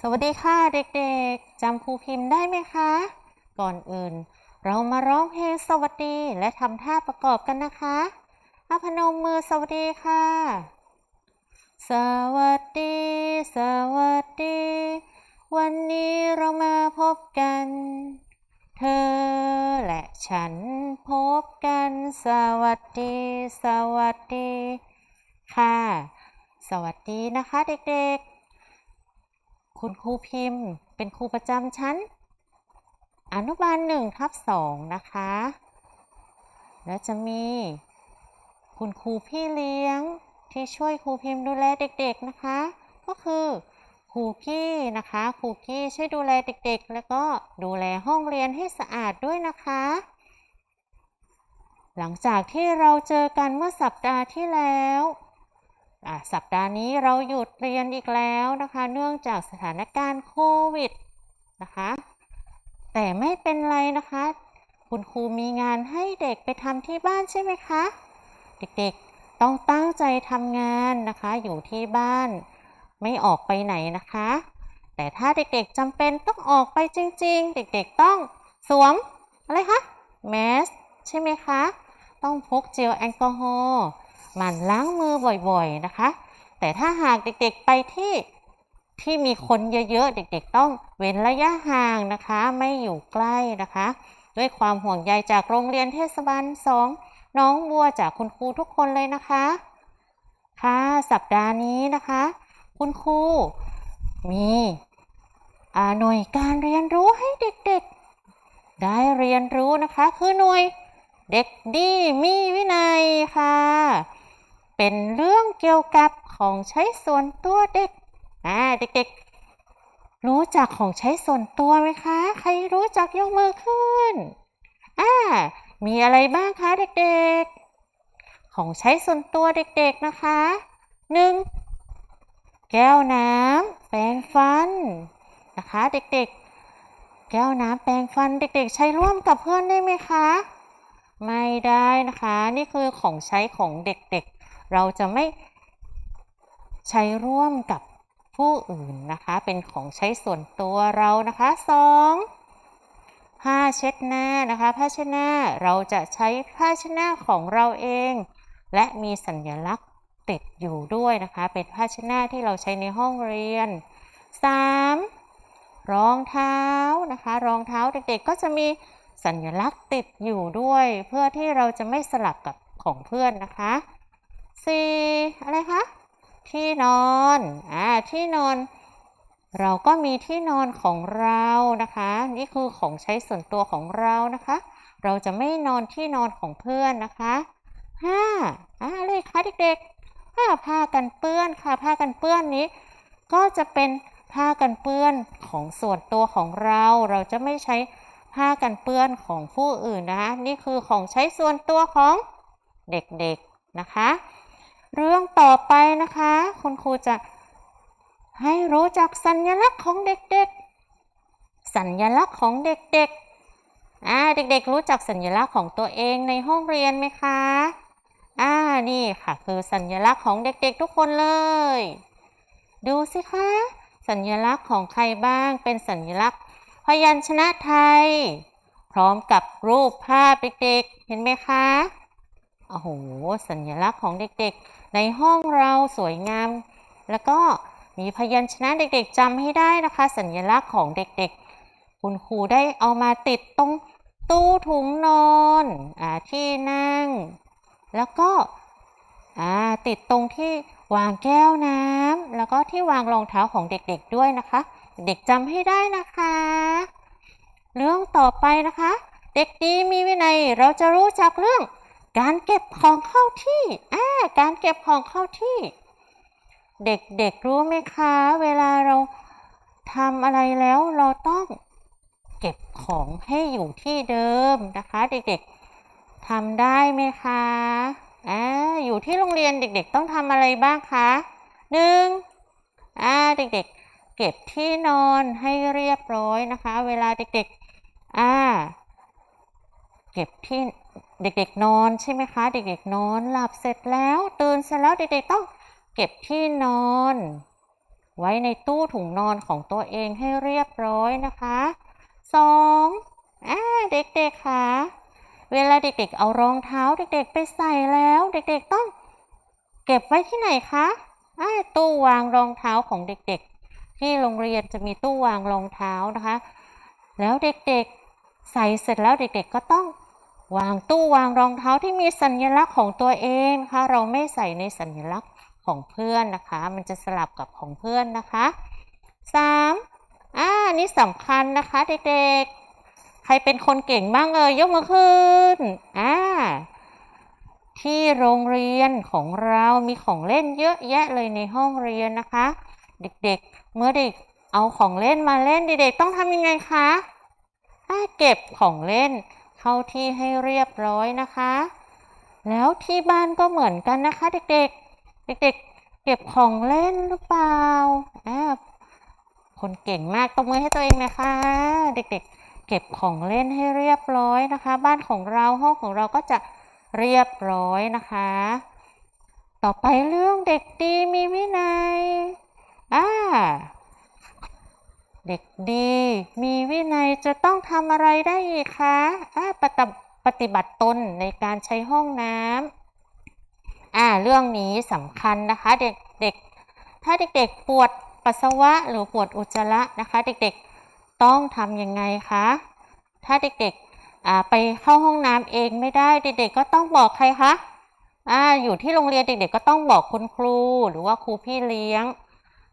สวัสดีค่ะเด็กๆ จำครูพิมพ์ได้ไหมคะ ก่อนอื่น เรามาร้องเพลงสวัสดีและทำท่าประกอบกันนะคะอาพนมมือสวัสดีค่ะ สวัสดี สวัสดี วันนี้เรามาพบกัน เธอและฉันพบกัน สวัสดี สวัสดี ค่ะ สวัสดีนะคะเด็กๆ คุณครูพิมพ์ เป็นครูประจำชั้น อนุบาลหนึ่งทับสองนะคะ และจะมี คุณครูพี่เลี้ยงที่ช่วยครูพิมพ์ดูแลเด็ก ๆนะคะ ก็คือครูกี้นะคะครูกี้ช่วยดูแลเด็ก ๆ แล้วก็ดูแลห้องเรียนให้สะอาดด้วยนะคะ หลังจากที่เราเจอกันเมื่อสัปดาห์ที่แล้ว สัปดาห์นี้เราหยุดเรียนอีกแล้วนะคะ เนื่องจากสถานการณ์โควิดนะคะ แต่ไม่เป็นไรนะคะ คุณครูมีงานให้เด็กไปทำที่บ้านใช่ไหมคะ เด็กๆต้องตั้งใจทำงานนะคะ อยู่ที่บ้านไม่ออกไปไหนนะคะ แต่ถ้าเด็กๆจำเป็นต้องออกไปจริง ๆ เด็กๆต้องสวมอะไรคะแมสใช่ไหมคะ ต้องพกเจลแอลกอฮอล์ มันล้างมือบ่อยๆนะคะ แต่ถ้าหากเด็กๆไปที่ที่มีคนเยอะๆ เด็กๆ ต้องเว้นระยะห่างนะคะ ไม่อยู่ใกล้นะคะ ด้วยความห่วงใยจากโรงเรียนเทศบาลสองน้องบัวจากคุณครูทุกคนเลยนะคะ ค่ะสัปดาห์นี้นะคะ คุณครูมีหน่วยการเรียนรู้ให้เด็กๆ ได้เรียนรู้นะคะ คือหน่วยเด็กดีมีวินัยค่ะ เป็นเรื่องเกี่ยวกับของใช้ส่วนตัวเด็กอ่าเด็กๆ รู้จักของใช้ส่วนตัวไหมคะ ใครรู้จักยกมือขึ้นอ่ามีอะไรบ้างคะเด็กๆ ของใช้ส่วนตัวเด็กๆนะคะ 1. แก้วน้ำแปรงฟันนะคะเด็กๆ แก้วน้ำแปรงฟันเด็ก ๆ ใช้ร่วมกับเพื่อนได้ไหมคะ ไม่ได้นะคะ นี่คือของใช้ของเด็กๆ เราจะไม่ใช้ร่วมกับผู้อื่นนะคะ เป็นของใช้ส่วนตัวเรานะคะ 2. ผ้าเช็ดหน้านะคะผ้าเช็ดหน้าเราจะใช้ผ้าเช็ดหน้าของเราเอง และมีสัญลักษณ์ติดอยู่ด้วยนะคะ เป็นผ้าเช็ดหน้าที่เราใช้ในห้องเรียน 3. รองเท้านะคะ รองเท้าเด็กๆก็จะมีสัญลักษณ์ติดอยู่ด้วย เพื่อที่เราจะไม่สลับกับของเพื่อนนะคะ 4. อะไรคะที่นอนอ่าที่นอน เราก็มีที่นอนของเรานะคะ นี่คือของใช้ส่วนตัวของเรานะคะ เราจะไม่นอนที่นอนของเพื่อนนะคะห้าอ่าอะไรคะเด็กๆผ้าผ้ากันเปื้อนค่ะผ้ากันเปื้อนนี้ ก็จะเป็นผ้ากันเปื้อนของส่วนตัวของเรา เราจะไม่ใช้ผ้ากันเปื้อนของผู้อื่นนะคะ นี่คือของใช้ส่วนตัวของเด็กๆนะคะ เรื่องต่อไปนะคะ คุณครูจะให้รู้จักสัญลักษณ์ของเด็กๆ สัญลักษณ์ของเด็กๆอ่าเด็กๆ รู้จักสัญลักษณ์ของตัวเองในห้องเรียนไหมคะอ่านี่ค่ะ คือสัญลักษณ์ของเด็กๆ ทุกคนเลย ดูสิคะ สัญลักษณ์ของใครบ้างเป็นสัญลักษณ์ พยัญชนะไทย พร้อมกับรูปภาพเด็กๆ เห็นไหมคะโอ้โห สัญลักษณ์ของเด็กๆ ในห้องเราสวยงาม แล้วก็มีพยัญชนะเด็กๆจำให้ได้นะคะ สัญลักษณ์ของเด็กๆ คุณครูได้เอามาติดตรงตู้ถุงนอนอที่นั่ง แล้วก็ติดตรงที่วางแก้วน้ำแล้วก็ที่วางรองเท้าของเด็กๆด้วยนะคะ เด็กจำให้ได้นะคะ เรื่องต่อไปนะคะ เด็กดีมีวินัยเราจะรู้จักเรื่อง การเก็บของเข้าที่อ่าการเก็บของเข้าที่ เด็กๆรู้ไหมคะ เวลาเราทำอะไรแล้วเราต้องเก็บของให้อยู่ที่เดิมนะคะ เด็กๆทำได้ไหมคะอ่าอยู่ที่โรงเรียนเด็กๆต้องทำอะไรบ้างคะหนึ่งอ่าเด็กๆ เก็บที่นอนให้เรียบร้อยนะคะ เวลาเด็กๆอ่าเก็บที่ เด็กๆนอนใช่ไหมคะ เด็กๆนอนหลับเสร็จแล้วตื่นเสร็จแล้วเด็กๆต้องเก็บที่นอน ไว้ในตู้ถุงนอนของตัวเองให้เรียบร้อยนะคะสองอ่าเด็กๆค่ะเวลาเด็กๆ เอารองเท้าเด็กๆ ไปใส่แล้ว เด็กๆต้อง เก็บไว้ที่ไหนคะอ่าตู้วางรองเท้าของเด็กๆ ที่โรงเรียนจะมีตู้วางรองเท้านะคะ แล้วเด็กๆ ใส่เสร็จแล้วเด็กๆก็ต้อง วางตู้วางรองเท้าที่มีสัญลักษณ์ของตัวเองนะคะเราไม่ใส่ในสัญลักษณ์ของเพื่อนนะคะ มันจะสลับกับของเพื่อนนะคะสามอ่านี่สำคัญนะคะเด็กๆ ใครเป็นคนเก่งบ้างเอ่ยยกมือขึ้นอ่าที่โรงเรียนของเรามีของเล่นเยอะแยะเลยในห้องเรียนนะคะ เด็กๆ เมื่อเด็กเอาของเล่นมาเล่นเด็กๆต้องทำยังไงคะเก็บของเล่น เข้าที่ให้เรียบร้อยนะคะ แล้วที่บ้านก็เหมือนกันนะคะ เด็กๆ เด็กๆ เก็บของเล่นหรือเปล่าอ่าคนเก่งมากตบมือให้ตัวเองนะคะ เด็กๆ เก็บของเล่นให้เรียบร้อยนะคะ บ้านของเราห้องของเราก็จะเรียบร้อยนะคะ ต่อไปเรื่องเด็กดีมีวินัยอ่า เด็กดี มีวินัยจะต้องทำอะไรได้อีกคะอ่าปฏิบปฏิบัติตนในการใช้ห้องน้ำอ่าเรื่องนี้สำคัญนะคะเด็กๆ ถ้าเด็กๆ ปวดปัสสาวะหรือปวดอุจจาระนะคะ เด็กๆต้องทำยังไงคะ ถ้าเด็กๆอ่าไปเข้าห้องน้ำเองไม่ได้เด็กๆ ก็ต้องบอกใครคะอ่าอยู่ที่โรงเรียนเด็กๆ ก็ต้องบอกคุณครูหรือว่าครูพี่เลี้ยง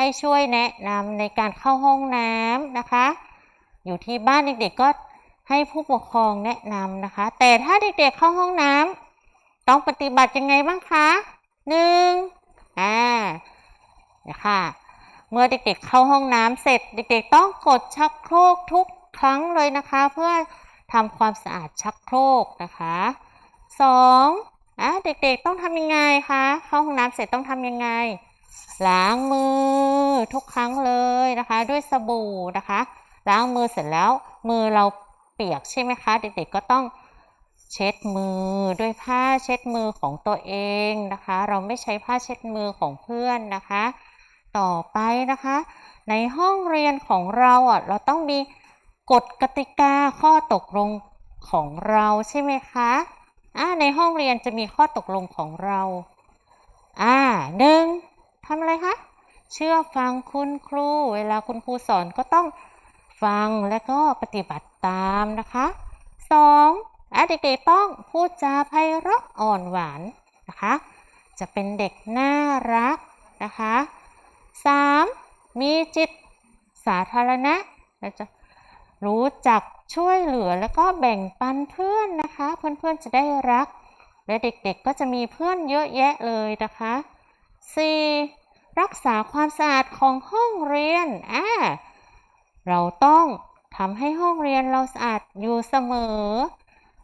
ให้ช่วยแนะนำในการเข้าห้องน้ำนะคะ อยู่ที่บ้านเด็กๆก็ให้ผู้ปกครองแนะนำนะคะ แต่ถ้าเด็กๆเข้าห้องน้ำต้องปฏิบัติยังไงบ้างคะหนึ่งอ่านะคะเมื่อเด็กๆเข้าห้องน้ำเสร็จ เด็กๆ ต้องกดชักโครกทุกครั้งเลยนะคะ เพื่อทำความสะอาดชักโครกนะคะสองอะเด็กๆต้องทำยังไงคะเข้าห้องน้ำเสร็จต้องทำยังไง ล้างมือทุกครั้งเลยนะคะ ด้วยสบู่นะคะ ล้างมือเสร็จแล้ว มือเราเปียกใช่ไหมคะเด็กๆก็ต้องเช็ดมือด้วยผ้าเช็ดมือของตัวเองนะคะ เราไม่ใช้ผ้าเช็ดมือของเพื่อนนะคะ ต่อไปนะคะ ในห้องเรียนของเราอะเราต้องมีกฎกติกาข้อตกลงของเราใช่ไหมคะอ่าในห้องเรียนจะมีข้อตกลงของเราอ่าหนึ่ง ทำอะไรคะ เชื่อฟังคุณครู เวลาคุณครูสอนก็ต้องฟังและก็ปฏิบัติตามนะคะสองอะเด็กๆต้องพูดจาไพเราะอ่อนหวานนะคะ จะเป็นเด็กน่ารักนะคะ 3. มีจิตสาธารณะและจะรู้จักช่วยเหลือแล้วก็แบ่งปันเพื่อนนะคะ เพื่อนๆจะได้รัก และเด็กๆก็จะมีเพื่อนเยอะแยะเลยนะคะ 4. รักษาความสะอาดของห้องเรียนอ่าเราต้องทำให้ห้องเรียนเราสะอาดอยู่เสมอ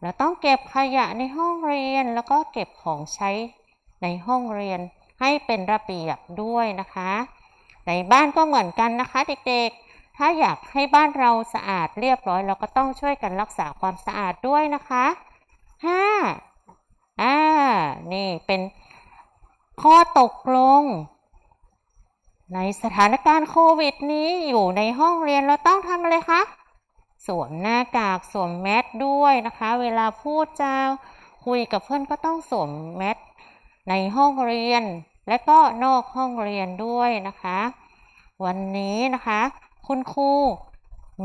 เราต้องเก็บขยะในห้องเรียนแล้วก็เก็บของใช้ในห้องเรียนให้เป็นระเบียบด้วยนะคะ ในบ้านก็เหมือนกันนะคะเด็กๆ ถ้าอยากให้บ้านเราสะอาดเรียบร้อย เราก็ต้องช่วยกันรักษาความสะอาดด้วยนะคะห้าอ่า นี่เป็นข้อตกลง ในสถานการณ์โควิดนี้อยู่ในห้องเรียนเราต้องทำอะไรคะสวมหน้ากากสวมแมสด้วยนะคะ เวลาพูดจาคุยกับเพื่อนก็ต้องสวมแมสในห้องเรียน และก็นอกห้องเรียนด้วยนะคะ วันนี้นะคะ คุณครู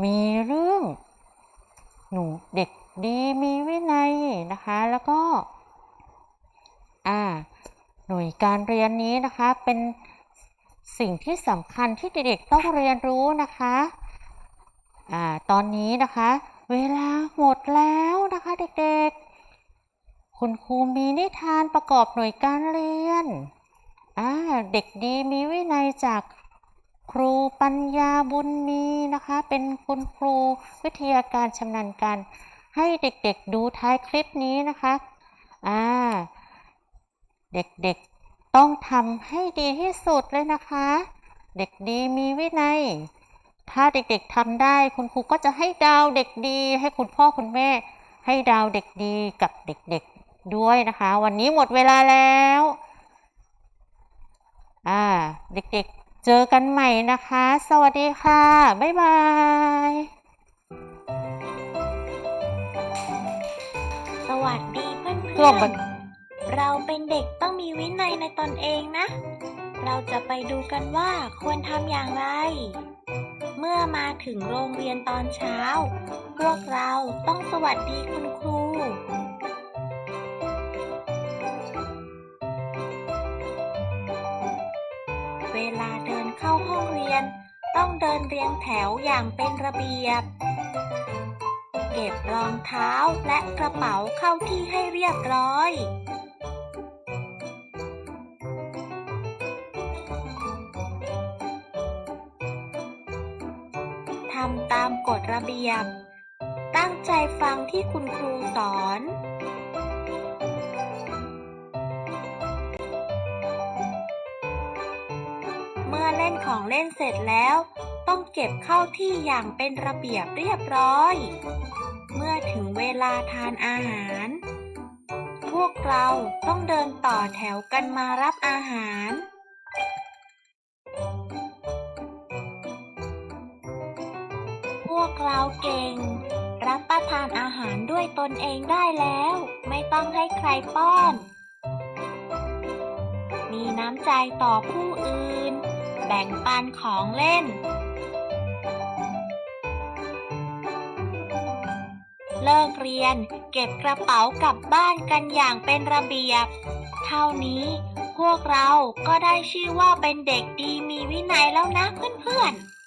มีเรื่องหนูเด็กดีมีวินัยนะคะ แล้วก็อ่าหน่วยการเรียนนี้นะคะเป็น สิ่งที่สำคัญที่เด็กๆต้องเรียนรู้นะคะอ่าตอนนี้นะคะ เวลาหมดแล้วนะคะเด็กๆ คุณครูมีนิทานประกอบหน่วยการเรียนอ่าเด็กดีมีวินัยจากครูปัญญาบุญมีนะคะ เป็นคุณครูวิทยาการชำนาญการให้เด็กๆดูท้ายคลิปนี้นะคะอ่าเด็กๆ ต้องทำให้ดีที่สุดเลยนะคะ เด็กดีมีวินัย ถ้าเด็กๆทำได้คุณครูก็จะให้ดาวเด็กดี ให้คุณพ่อคุณแม่ ให้ดาวเด็กดีกับเด็กๆด้วยนะคะ วันนี้หมดเวลาแล้วอ่าเด็กเจอกันใหม่นะคะ สวัสดีค่ะ บ๊ายบายสวัสดีเพื่อนเครื่องบันๆ เป็นเด็กต้องมีวินัยในตนเองนะ เราจะไปดูกันว่าควรทำอย่างไร เมื่อมาถึงโรงเรียนตอนเช้า พวกเราต้องสวัสดีคุณครู เวลาเดินเข้าห้องเรียน ต้องเดินเรียงแถวอย่างเป็นระเบียบเก็บรองเท้าและกระเป๋าเข้าที่ให้เรียบร้อย เบียบ ตั้งใจฟังที่คุณครูสอน เมื่อเล่นของเล่นเสร็จแล้ว ต้องเก็บเข้าที่อย่างเป็นระเบียบเรียบร้อย เมื่อถึงเวลาทานอาหาร พวกเราต้องเดินต่อแถวกันมารับอาหาร พวกเราเก่ง รับประทานอาหารด้วยตนเองได้แล้ว ไม่ต้องให้ใครป้อน มีน้ำใจต่อผู้อื่น แบ่งปันของเล่น เลิกเรียนเก็บกระเป๋ากลับบ้านกันอย่างเป็นระเบียบ เท่านี้พวกเราก็ได้ชื่อว่าเป็นเด็กดีมีวินัยแล้วนะเพื่อนๆ